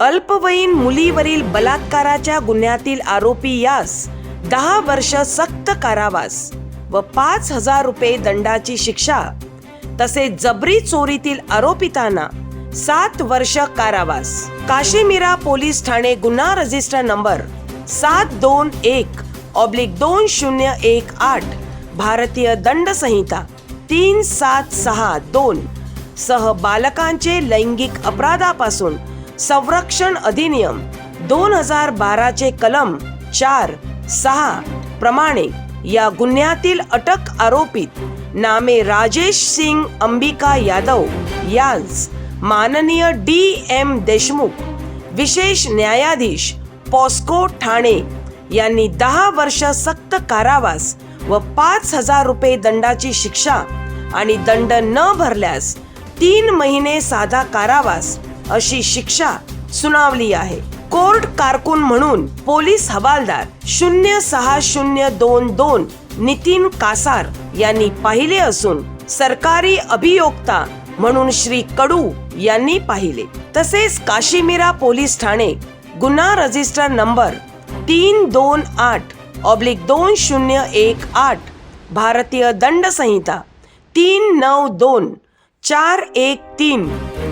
अल्पवयीन मुलीवरील बलात्काराच्या गुन्ह्यातील आरोपी यास दहा वर्ष सक्त कारावास व पाच हजार रुपये दंडाची शिक्षा तसेच जबरी चोरीतील आरोपितांना सात वर्ष कारावास. काशीमीरा पोलीस ठाणे गुन्हा रजिस्टर नंबर सात दोन एक ऑब्लिक दोन शून्य एक आठ भारतीय दंड संहिता तीन सात सहा दोन सह बालकांचे लैंगिक अपराधापासून संरक्षण अधिनियम दोन हजार बाराचे कलम चार सहा प्रमाणे या गुन्ह्यातील अटक आरोपित नामे राजेश सिंग अंबिका यादव यांस माननीय डी एम देशमुख विशेष न्यायाधीश पॉस्को ठाणे यांनी दहा वर्ष सक्त कारावास व पाच हजार रुपये दंडाची शिक्षा आणि दंड न भरल्यास तीन महिने साधा कारावास अशी शिक्षा सुनावली आहे. कोर्ट कारकून म्हणून पोलीस हवालदार शून्य सहा शून्य दोन दोन नितीन कासार यांनी पाहिले असून सरकारी अभियोक्ता म्हणून श्री कडू यांनी पाहिले. तसेच काशीमीरा पोलीस ठाणे गुन्हा रजिस्टर नंबर तीन दोन आठ ऑब्लिक दोन शून्य एक आठ भारतीय दंड संहिता तीन नऊ दोन चार एक तीन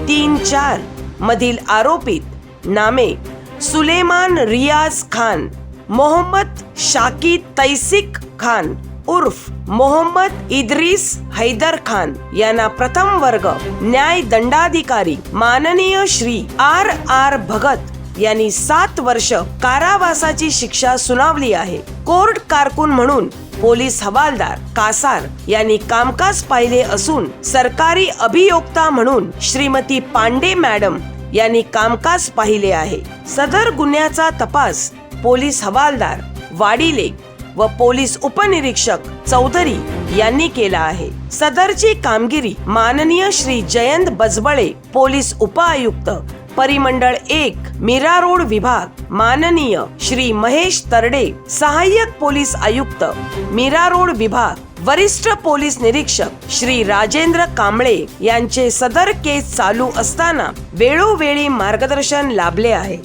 तीन चार मधील आरोपित नामे सुलेमान रियाज खान मोहम्मद शाकी तैसिक खान उर्फ मोहम्मद इद्रिस हैदर खान यांना प्रथम वर्ग न्याय दंडाधिकारी माननीय श्री आर आर भगत यांनी सात वर्ष कारावासाची शिक्षा सुनावली आहे. कोर्ट कारकून म्हणून पोलीस हवालदार कासार यांनी कामकाज पाहिले असून सरकारी अभियोक्ता म्हणून श्रीमती पांडे मॅडम यांनी कामकाज पाहिले आहे. सदर गुन्ह्याचा तपास पोलीस हवालदार वाडिले व पोलीस उपनिरीक्षक चौधरी यांनी केला आहे. सदरची कामगिरी माननीय श्री जयंत बजबळे पोलीस उपायुक्त परिमंडळ एक मीरा रोड विभाग माननीय श्री महेश तरडे सहाय्यक पोलीस आयुक्त मीरा रोड विभाग वरिष्ठ पोलीस निरीक्षक श्री राजेंद्र कांबळे यांचे सदर केस चालू असताना वेळोवेळी मार्गदर्शन लाभले आहे.